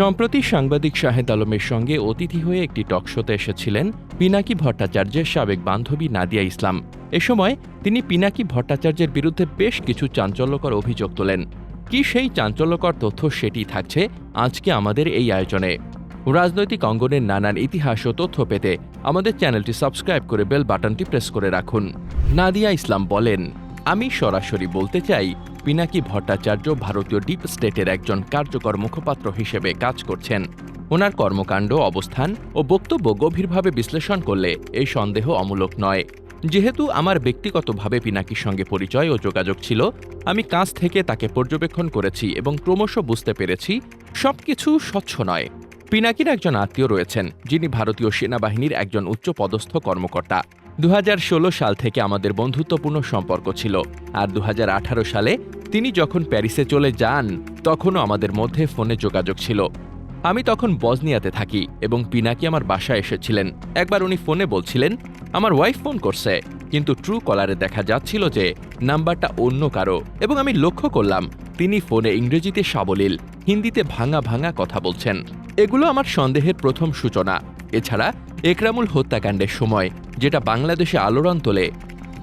সম্প্রতি সাংবাদিক শাহেদ আলমের সঙ্গে অতিথি হয়ে একটি টকশোতে এসেছিলেন পিনাকি ভট্টাচার্যের সাবেক বান্ধবী নাদিয়া ইসলাম। এ সময় তিনি পিনাকি ভট্টাচার্যের বিরুদ্ধে বেশ কিছু চাঞ্চল্যকর অভিযোগ তোলেন। কি সেই চাঞ্চল্যকর তথ্য সেটি থাকছে আজকে আমাদের এই আয়োজনে। রাজনৈতিক অঙ্গনের নানান ইতিহাস ও তথ্য পেতে আমাদের চ্যানেলটি সাবস্ক্রাইব করে বেল বাটনটি প্রেস করে রাখুন। নাদিয়া ইসলাম বলেন, আমি সরাসরি বলতে চাই পিনাকি ভট্টাচার্য ভারতীয় ডিপ স্টেটের একজন কার্যকর মুখপাত্র হিসেবে কাজ করছেন। ওনার কর্মকাণ্ড, অবস্থান ও বক্তব্য গভীরভাবে বিশ্লেষণ করলে এই সন্দেহ অমূলক নয়। যেহেতু আমার ব্যক্তিগতভাবে পিনাকির সঙ্গে পরিচয় ও যোগাযোগ ছিল, আমি কাছ থেকে তাকে পর্যবেক্ষণ করেছি এবং ক্রমশ বুঝতে পেরেছি সবকিছু স্বচ্ছ নয়। পিনাকির একজন আত্মীয় রয়েছেন, যিনি ভারতীয় সেনাবাহিনীর একজন উচ্চপদস্থ কর্মকর্তা। দু হাজার ষোলো সাল থেকে আমাদের বন্ধুত্বপূর্ণ সম্পর্ক ছিল। আর দু হাজার আঠারো সালে তিনি যখন প্যারিসে চলে যান, তখনও আমাদের মধ্যে ফোনে যোগাযোগ ছিল। আমি তখন বজনিয়াতে থাকি এবং পিনাকি আমার বাসায় এসেছিলেন। একবার উনি ফোনে বলছিলেন, আমার ওয়াইফ ফোন করছে। কিন্তু ট্রু কলারে দেখা যাচ্ছিল যে নাম্বারটা অন্য কারও। এবং আমি লক্ষ্য করলাম, তিনি ফোনে ইংরেজিতে সাবলীল, হিন্দিতে ভাঙা ভাঙা কথা বলছেন। এগুলো আমার সন্দেহের প্রথম সূচনা। এছাড়া একরামুল হত্যাকাণ্ডের সময়, যেটা বাংলাদেশে আলোড়ন তোলে।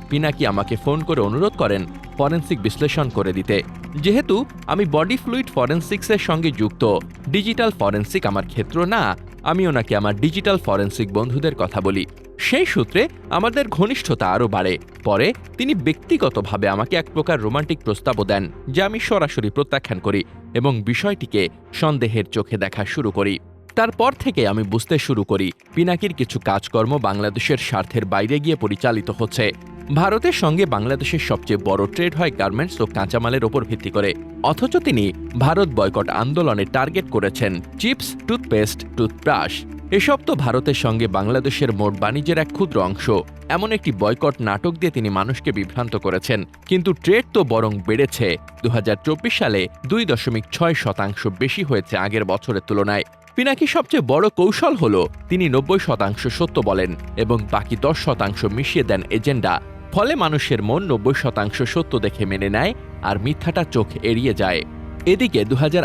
পিনাকি আমাকে ফোন করে অনুরোধ করেন ফরেন্সিক বিশ্লেষণ করে দিতে। যেহেতু আমি বডি ফ্লুইড ফরেন্সিক্সের সঙ্গে যুক্ত, ডিজিটাল ফরেন্সিক আমার ক্ষেত্র না আমি ওনাকে আমার ডিজিটাল ফরেন্সিক বন্ধুদের কথা বলি। সেই সূত্রে আমাদের ঘনিষ্ঠতা আরও বাড়ে। পরে তিনি ব্যক্তিগতভাবে আমাকে এক প্রকার রোমান্টিক প্রস্তাবও দেন, যা আমি সরাসরি প্রত্যাখ্যান করি এবং বিষয়টিকে সন্দেহের চোখে দেখা শুরু করি। তারপর থেকে আমি বুঝতে শুরু করি, পিনাকির কিছু কাজকর্ম বাংলাদেশের স্বার্থের বাইরে গিয়ে পরিচালিত হচ্ছে। ভারতের সঙ্গে বাংলাদেশের সবচেয়ে বড় ট্রেড হয় গার্মেন্টস ও কাঁচামালের ওপর ভিত্তি করে। অথচ তিনি ভারত বয়কট আন্দোলনে টার্গেট করেছেন, চিপস, টুথপেস্ট, টুথব্রাশ। এসব তো ভারতের সঙ্গে বাংলাদেশের মোট বাণিজ্যের এক ক্ষুদ্র অংশ। এমন একটি বয়কট নাটক দিয়ে তিনি মানুষকে বিভ্রান্ত করেছেন। কিন্তু ট্রেড তো বরং বেড়েছে। দু হাজার চব্বিশ সালে দুই দশমিক ছয় শতাংশ বেশি হয়েছে আগের বছরের তুলনায়। পিনাকি সবচেয়ে বড় কৌশল হল, তিনি নব্বই শতাংশ সত্য বলেন এবং বাকি দশ শতাংশ মিশিয়ে দেন এজেন্ডা। ফলে মানুষের মন নব্বই শতাংশ সত্য দেখে মেনে নেয় আর মিথ্যাটা চোখ এড়িয়ে যায়। এদিকে দু হাজার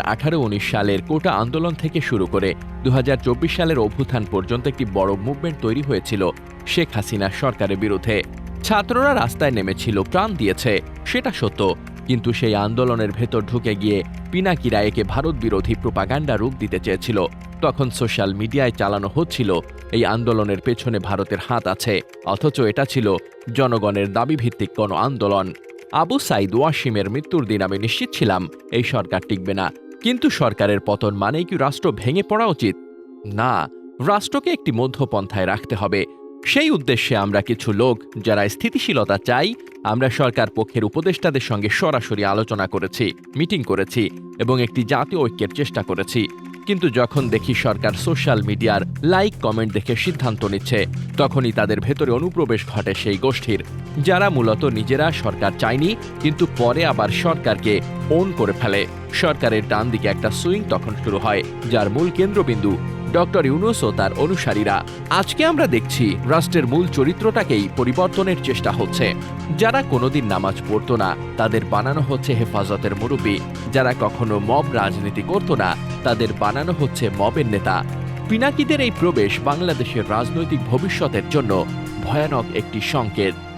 সালের কোটা আন্দোলন থেকে শুরু করে দু হাজার চব্বিশ সালের অভ্যুত্থান পর্যন্ত একটি বড় মুভমেন্ট তৈরি হয়েছিল শেখ হাসিনা সরকারের বিরুদ্ধে। ছাত্ররা রাস্তায় নেমেছিল, প্রাণ দিয়েছে, সেটা সত্য। কিন্তু সেই আন্দোলনের ভেতর ঢুকে গিয়ে পিনাকিরা একে ভারত বিরোধী প্রোপাগান্ডা রূপ দিতে চেয়েছিল। তখন সোশ্যাল মিডিয়ায় চালানো হচ্ছিল, এই আন্দোলনের পেছনে ভারতের হাত আছে, অথচ এটা ছিল জনগণের দাবিভিত্তিক কোনো আন্দোলন। আবু সাইদ ওয়াসিমের মৃত্যুর দিন আমি নিশ্চিত ছিলাম, এই সরকার টিকবে না। কিন্তু সরকারের পতন মানেই কি রাষ্ট্র ভেঙে পড়া উচিত? না, রাষ্ট্রকে একটি মধ্যপন্থায় রাখতে হবে। সেই উদ্দেশ্যে আমরা কিছু লোক যারা স্থিতিশীলতা চাই, আমরা সরকার পক্ষের উপদেষ্টাদের সঙ্গে সরাসরি আলোচনা করেছি, মিটিং করেছি এবং একটি জাতীয় ঐক্যের চেষ্টা করেছি। কিন্তু যখন দেখি সরকার সোশ্যাল মিডিয়ার লাইক, কমেন্ট দেখে সিদ্ধান্ত নিচ্ছে, তখনই তাদের ভেতরে অনুপ্রবেশ ঘটে সেই গোষ্ঠীর, যারা মূলত নিজেরা সরকার চায়নি, কিন্তু পরে আবার সরকারকে ওন করে ফেলে। সরকারের ডান দিকে একটা সুইং তখন শুরু হয়, যার মূল কেন্দ্রবিন্দু ডক্টর ইউনুস ও তার অনুসারীরা। আজকে আমরা দেখছি, রাষ্ট্রের মূল চরিত্রটাকেই পরিবর্তনের চেষ্টা হচ্ছে। যারা কোনোদিন নামাজ পড়তো না, তাদের বানানো হচ্ছে হেফাজতের মুরব্বী। যারা কখনো মব রাজনীতি করতো না, তাদের বানানো হচ্ছে মবের নেতা। পিনাকিদের এই প্রবেশ বাংলাদেশের রাজনৈতিক ভবিষ্যতের জন্য ভয়ানক একটি সংকেত।